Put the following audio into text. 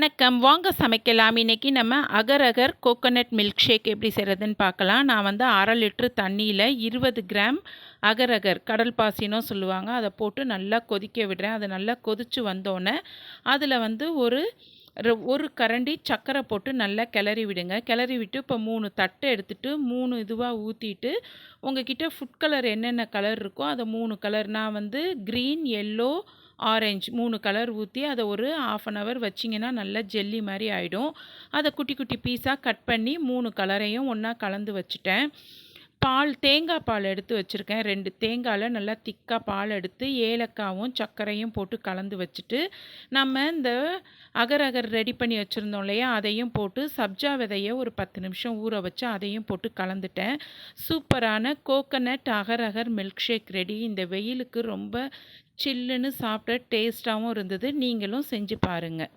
வணக்கம். வாங்க சமைக்கலாம். இன்றைக்கி நம்ம அகர் அகர் கோகோனட் மில்க் ஷேக் எப்படி செய்கிறதுன்னு பார்க்கலாம். நான் வந்து அரை லிட்ரு தண்ணியில் இருபது கிராம் அகர் அகர் கடல் பாசினும் சொல்லுவாங்க. அதை போட்டு நல்லா கொதிக்க விடுறேன். அது நல்லா கொதித்து வந்தோடனே அதில் வந்து ஒரு ஒரு கரண்டி சர்க்கரை போட்டு நல்லா கிளறி விடுங்க. கிளறி விட்டு இப்போ மூணு தட்டை எடுத்துகிட்டு மூணு இதுவாக ஊற்றிட்டு உங்ககிட்ட ஃபுட் கலர் என்னென்ன கலர் இருக்கோ அதை மூணு கலர் நான் வந்து க்ரீன் எல்லோ ஆரஞ்சு மூணு கலர் ஊற்றி அதை ஒரு ஆஃப் அன் ஹவர் வச்சிங்கன்னா நல்லா ஜெல்லி மாதிரி ஆகிடும் அதை குட்டி குட்டி பீஸாக கட் பண்ணி மூணு கலரையும் ஒன்றா கலந்து வச்சுட்டேன். பால் தேங்காய் பால் எடுத்து வச்சுருக்கேன். ரெண்டு தேங்காயில் நல்லா திக்காக பால் எடுத்து ஏலக்காவும் சர்க்கரையும் போட்டு கலந்து வச்சுட்டு நம்ம இந்த அகர் அகர் ரெடி பண்ணி வச்சுருந்தோம் இல்லையா? அதையும் போட்டு சப்ஜா விதையை ஒரு பத்து நிமிஷம் ஊற வச்சு அதையும் போட்டு கலந்துட்டேன். சூப்பரான coconut agar agar milk shake ready. இந்த வெயிலுக்கு ரொம்ப சில்லுன்னு சாப்பிட டேஸ்ட்டாகவும் இருந்தது. நீங்களும் செஞ்சு பாருங்கள்